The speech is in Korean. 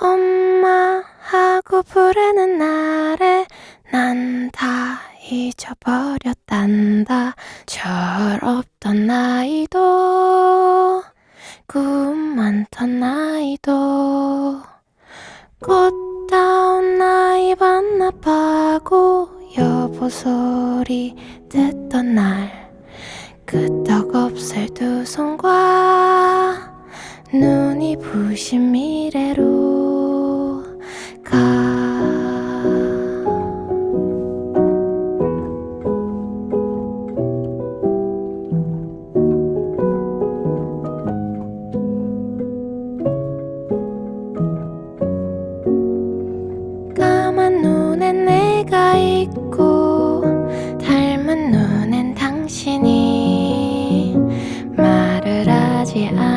엄마 하고 부르는 날에 난 다 잊어버렸단다. 철없던 나이도 꿈 많던 나이도 꽃다운 나이 반납하고 여보 소리 듣던 날. 끄떡없을 두 손과 눈이 부신 미래로 험한 눈엔 내가 있고 닮은 눈엔 당신이 말을 하지 않아.